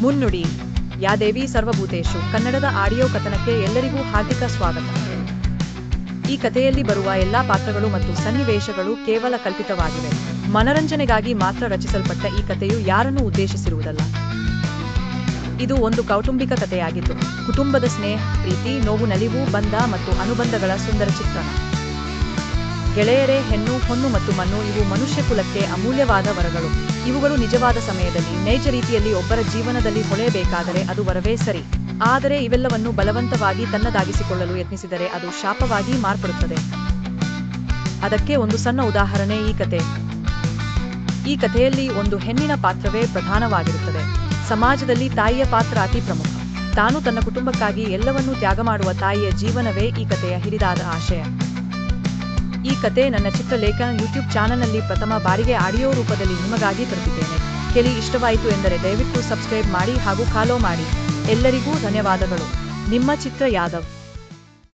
ಮುನ್ನುಡಿ, ಯಾದೇವಿ ಸರ್ವಭೂತೇಶು, ಕನ್ನಡದ ಆಡಿಯೋ ಕಥನಕ್ಕೆ ಎಲ್ಲರಿಗೂ ಹಾರ್ದಿಕ ಸ್ವಾಗತ. ಈ ಕಥೆಯಲ್ಲಿ ಬರುವ ಎಲ್ಲಾ ಪಾತ್ರಗಳು ಮತ್ತು ಸನ್ನಿವೇಶಗಳು ಕೇವಲ ಕಲ್ಪಿತವಾಗಿವೆ. ಮನರಂಜನೆಗಾಗಿ ಮಾತ್ರ ರಚಿಸಲ್ಪಟ್ಟ ಈ ಕಥೆಯು ಯಾರನ್ನೂ ಉದ್ದೇಶಿಸಿರುವುದಲ್ಲ. ಇದು ಒಂದು ಕೌಟುಂಬಿಕ ಕಥೆಯಾಗಿದ್ದು ಕುಟುಂಬದ ಸ್ನೇಹ, ಪ್ರೀತಿ, ನೋವು, ನಲಿವು, ಬಂಧ ಮತ್ತು ಅನುಬಂಧಗಳ ಸುಂದರ ಚಿತ್ರಣ. ಗೆಳೆಯರೇ, ಹೆಣ್ಣು, ಹೊನ್ನು ಮತ್ತು ಮಣ್ಣು, ಇವು ಮನುಷ್ಯ ಕುಲಕ್ಕೆ ಅಮೂಲ್ಯವಾದ ವರಗಳು. ಇವುಗಳು ನಿಜವಾದ ಸಮಯದಲ್ಲಿ, ನೈಜ ರೀತಿಯಲ್ಲಿ ಒಬ್ಬರ ಜೀವನದಲ್ಲಿ ಹೊಳೆಯಬೇಕಾದರೆ ಅದು ವರವೇ ಸರಿ. ಆದರೆ ಇವೆಲ್ಲವನ್ನು ಬಲವಂತವಾಗಿ ತನ್ನದಾಗಿಸಿಕೊಳ್ಳಲು ಯತ್ನಿಸಿದರೆ ಅದು ಶಾಪವಾಗಿ ಮಾರ್ಪಡುತ್ತದೆ. ಅದಕ್ಕೆ ಒಂದು ಸಣ್ಣ ಉದಾಹರಣೆ ಈ ಕತೆ. ಈ ಕಥೆಯಲ್ಲಿ ಒಂದು ಹೆಣ್ಣಿನ ಪಾತ್ರವೇ ಪ್ರಧಾನವಾಗಿರುತ್ತದೆ. ಸಮಾಜದಲ್ಲಿ ತಾಯಿಯ ಪಾತ್ರ ಅತಿ ಪ್ರಮುಖ. ತಾನು ತನ್ನ ಕುಟುಂಬಕ್ಕಾಗಿ ಎಲ್ಲವನ್ನೂ ತ್ಯಾಗ ಮಾಡುವ ತಾಯಿಯ ಜೀವನವೇ ಈ ಕಥೆಯ ಹಿರಿದಾದ ಆಶಯ. ಈ ಕತೆ ನನ್ನ ಚಿತ್ರಲೇಖನ ಯೂಟ್ಯೂಬ್ ಚಾನಲ್ನಲ್ಲಿ ಪ್ರಥಮ ಬಾರಿಗೆ ಆಡಿಯೋ ರೂಪದಲ್ಲಿ ನಿಮಗಾಗಿ ತರುತ್ತಿದ್ದೇನೆ ಕೆಲಿ ಇಷ್ಟವಾಯಿತು ಎಂದರೆ ದಯವಿಟ್ಟು ಸಬ್ಸ್ಕ್ರೈಬ್ ಮಾಡಿ ಹಾಗೂ ಫಾಲೋ ಮಾಡಿ. ಎಲ್ಲರಿಗೂ ಧನ್ಯವಾದಗಳು. ನಿಮ್ಮ ಚಿತ್ರ ಯಾದವ್.